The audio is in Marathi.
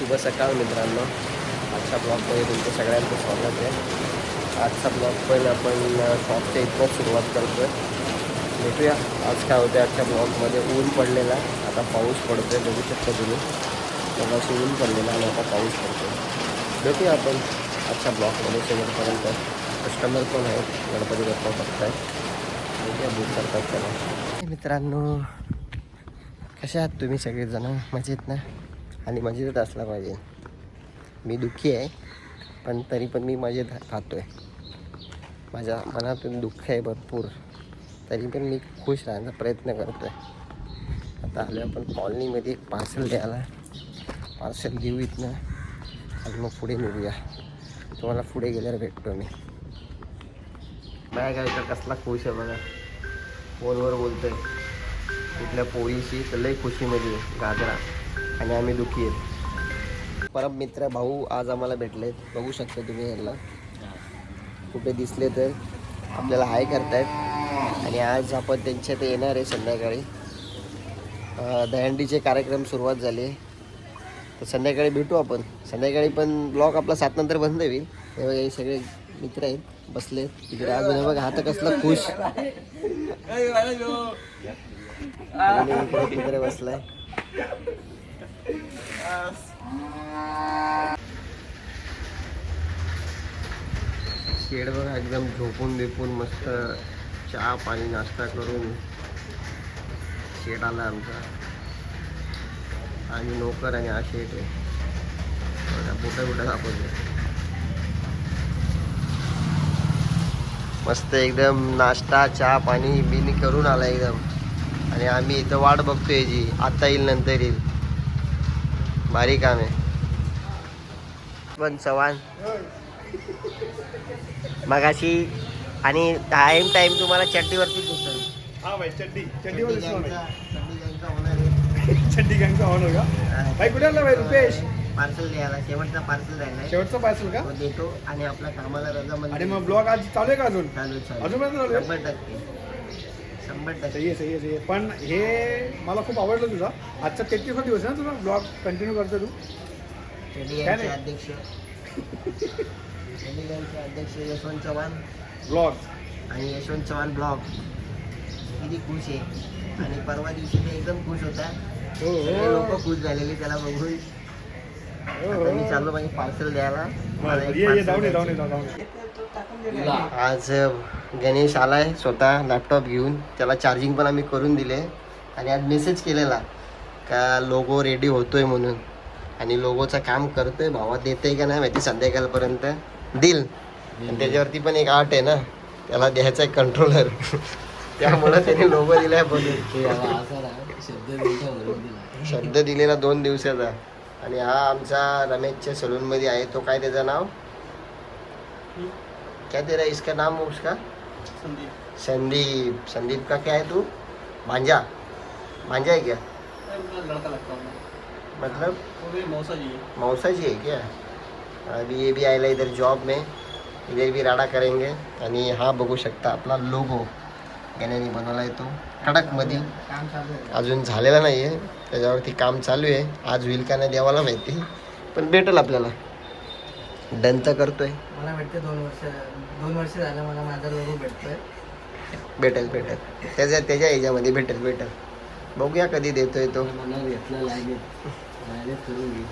शुभ सकाळ मित्रांनो. आजच्या ब्लॉगमध्ये तुमचं सगळ्यांचं स्वागत आहे. आजचा ब्लॉग पण आपण शॉपच्या इथनं सुरुवात करतो आहे भेटूया. आज काय होतं आजच्या ब्लॉगमध्ये ऊन पडलेला आहे. आता पाऊस पडतो आहे बघू शकता तुम्ही. मगाशी ऊन पडलेला आणि आता पाऊस पडतो आहे भेटूया आपण आजच्या ब्लॉगमध्ये शेवटपर्यंत. कस्टमर पण आहेत? गणपती बाप्पा बघताय. भेटूया बुक करतात त्याला. मित्रांनो कसे आहात तुम्ही सगळेजण? मजेत ना? आणि मजेतच असला पाहिजे. मी दुःखी आहे पण तरी पण मी मजेत राहतो आहे माझ्या मनातून दुःख आहे भरपूर. तरी पण मी खुश राहण्याचा प्रयत्न करतो आहे आता आलो आपण कॉलनीमध्ये एक पार्सल द्यायला. पार्सल घेऊ इथनं. आणि मग पुढे निघूया. तुम्हाला पुढे गेल्यावर भेटतो मी. बॅग आहे तर कसला खुश आहे बघा. फोनवर बोलतोय. कुठल्या पोळीशी तर लई खुशीमध्ये गाजरा. आणि आम्ही दुखी आहेत. परम मित्र भाऊ आज आम्हाला भेटले बघू शकता तुम्ही यांना कुठे दिसले तर आपल्याला हाय करतायत. आणि आज आपण त्यांच्या ते येणार आहे संध्याकाळी. दहंडीचे कार्यक्रम सुरुवात झाली. आहे तर संध्याकाळी भेटू आपण. संध्याकाळी पण ब्लॉग आपला सात नंतर बंद होईल. हे बघा हे सगळे मित्र आहेत. बसले तिकडे अजून हे बघा हात कसला खुश. मित्र बसलाय. शेड बघा एकदम झोपून बिपून मस्त चहा पाणी नाश्ता करून शेड आला आमचा. आणि नोकर आणि हा शेट आहे कुठं कुठं दाखवतो. मस्त एकदम नाश्ता चहा पाणी बिनी करून आला एकदम. आणि आम्ही इथं वाट बघतोय जी. आता येईल नंतर येईल. भारी काम आहे. पण चव्हाण. मगाशी आणि टाइम टाइम तुम्हाला चड्डीवरती दिसल हा भाई चड्डी. चड्डीवर भाई. चड्डी गँगचा ऑनर का? भाई कुठे आला भाई रुपेश? पार्सल द्यायला. शेवटचा पार्सल द्यायला. शेवटचा पार्सल का? तो देतो आणि आपल्या कामाला रजा आणि म्हणजे मग ब्लॉग आज चालू आहे का अजून? चालू चालू अजून शंभर टक्के. शंभर टक्के. सही आहे सही आहे सही आहे. पण हे मला खूप आवडलं तुझा. आजचा तेहतीस दिवस आहे ना तुझा? ब्लॉग कंटिन्यू करतो तू? नाही? अध्यक्ष. अध्यक्ष यशवंत चव्हाण. ब्लॉग आणि यशवंत चव्हाण ब्लॉग किती खुश आहे. आणि परवा दिवशी ते एकदम खुश होता. हो सगळे लोक हो खुश झालेली त्याला बघून. हो, आता मी हो. चाललो माझे पार्सल द्यायला. मला बरं, एक ये ये parcel जाऊन ये. जाऊन ये जाऊन ये. आज गणेश आलाय स्वतः लॅपटॉप घेऊन. त्याला चार्जिंग पण आम्ही करून दिले. आणि आज मेसेज केलेला का लोगो रेडी होतोय म्हणून. आणि लोगोचं काम करतोय भावा देतोय का नाही माहिती संध्याकाळपर्यंत. आणि त्याच्यावरती पण एक आर्ट आहे ना. त्याला द्यायचा आहे कंट्रोलर त्यामुळे त्याने लोगो दिलाय शब्द दिलेला दोन दिवसाचा. आणि हा आमचा रमेशच्या सलूनमध्ये आहे. तो काय त्याचं नाव? क्या तेरा इसका नाम उसका? संदीप। संदीप। का क्या है तू? भांजा भांजा है क्या? मतलब? मौसा जी है। क्या? अभी ये भी आएला इधर जॉब में। इधर भी राडा करेंगे। आणि हा बघू शकता आपला लोगो। गण्याने बनवला आहे तो। कडकमध्ये अजून झालेला नाही आहे त्याच्यावरती काम चालू आहे. आज होईल का नाही देवाला माहिती. पण भेटेल आपल्याला. डन तर करतोय? मला भेटते दोन वर्ष दोन वर्ष झालं मला माझा लोगो भेटतोय. भेटेल भेटेल. त्याच्या त्याच्या ह्याच्यामध्ये भेटेल भेटेल. बघूया कधी देतोय तो. मला भेटलं लागेल करून घे